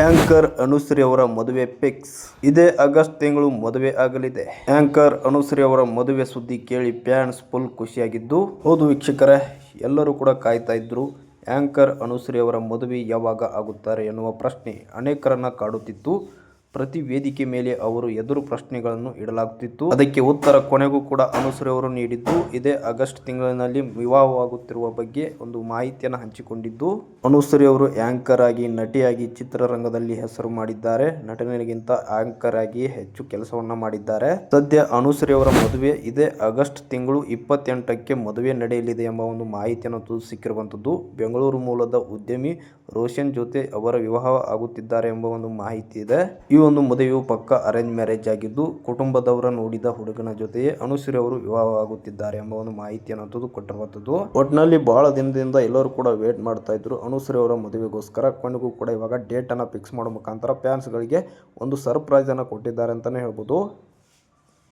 Anchor Anushree ಅವರ ಮದುವೆ fix. ಇದೇ ಆಗಸ್ಟ್ ತಿಂಗಳು ಮದುವೆ ಆಗಲಿದೆ. ಆಂಕರ್ ಅನುಶ್ರೀ ಅವರ ಮದುವೆ ಸುದ್ದಿ ಕೇಳಿ ಫ್ಯಾನ್ಸ್ ಫುಲ್ ಖುಷಿಯಾಗಿದ್ದು, ಹೌದು ವೀಕ್ಷಕರೇ, ಎಲ್ಲರೂ ಕೂಡ ಕಾಯ್ತಾ ಇದ್ರು, ಆಂಕರ್ ಅನುಶ್ರೀ ಅವರ ಮದುವೆ ಯಾವಾಗ ಆಗುತ್ತಾರೆ ಎನ್ನುವ ಪ್ರಶ್ನೆ ಅನೇಕರನ್ನ ಕಾಡುತ್ತಿತ್ತು. ಪ್ರತಿ ವೇದಿಕೆ ಮೇಲೆ ಅವರು ಎದುರು ಪ್ರಶ್ನೆಗಳನ್ನು ಇಡಲಾಗುತ್ತಿತ್ತು. ಅದಕ್ಕೆ ಉತ್ತರ ಕೊನೆಗೂ ಕೂಡ ಅನುಶ್ರೀ ಅವರು ನೀಡಿದ್ದು. ಇದೇ ಆಗಸ್ಟ್ ತಿಂಗಳಿನಲ್ಲಿ ವಿವಾಹವಾಗುತ್ತಿರುವ ಬಗ್ಗೆ ಒಂದು ಮಾಹಿತಿಯನ್ನು ಹಂಚಿಕೊಂಡಿದ್ದು ಅನುಶ್ರೀ ಅವರು ಆಂಕರ್ ಆಗಿ ನಟಿಯಾಗಿ ಚಿತ್ರರಂಗದಲ್ಲಿ ಹೆಸರು ಮಾಡಿದ್ದಾರೆ. ನಟನೆಗಿಂತ ಆಂಕರ್ ಆಗಿ ಹೆಚ್ಚು ಕೆಲಸವನ್ನ ಮಾಡಿದ್ದಾರೆ. ಸದ್ಯ ಅನುಶ್ರೀ ಅವರ ಮದುವೆ ಇದೇ ಆಗಸ್ಟ್ ತಿಂಗಳು ಇಪ್ಪತ್ತೆಂಟಕ್ಕೆ ಮದುವೆ ನಡೆಯಲಿದೆ ಎಂಬ ಒಂದು ಮಾಹಿತಿಯನ್ನು ಸಿಕ್ಕಿರುವಂತದ್ದು ಬೆಂಗಳೂರು ಮೂಲದ ಉದ್ಯಮಿ ರೋಷನ್ ಜೊತೆ ಅವರ ವಿವಾಹ ಆಗುತ್ತಿದ್ದಾರೆ ಎಂಬ ಒಂದು ಮಾಹಿತಿ ಇದೆ. ಒಂದು ಮದುವೆಯು ಪಕ್ಕ ಅರೇಂಜ್ ಮ್ಯಾರೇಜ್ ಆಗಿದ್ದು, ಕುಟುಂಬದವರ ನೋಡಿದ ಹುಡುಗನ ಜೊತೆ ಅನುಶ್ರೀ ಅವರು ವಿವಾಹವಾಗುತ್ತಿದ್ದಾರೆ ಎಂಬ ಒಂದು ಮಾಹಿತಿಯನ್ನು ತುದು ಕೊಟ್ಟಿರುವಂತದ್ದು ಒಟ್ಟಿನಲ್ಲಿ ಬಹಳ ದಿನದಿಂದ ಎಲ್ಲರೂ ಕೂಡ ವೇಟ್ ಮಾಡ್ತಾ ಇದ್ರು. ಅನುಶ್ರೀ ಅವರ ಮದುವೆಗೋಸ್ಕರ ಕೊನೆಗೂ ಕೂಡ ಇವಾಗ ಡೇಟ್ ಅನ್ನ ಫಿಕ್ಸ್ ಮಾಡೋ ಮುಖಾಂತರ ಫ್ಯಾನ್ಸ್ ಗಳಿಗೆ ಒಂದು ಸರ್ಪ್ರೈಸ್ ಅನ್ನ ಕೊಟ್ಟಿದ್ದಾರೆ ಅಂತಾನೆ ಹೇಳ್ಬೋದು.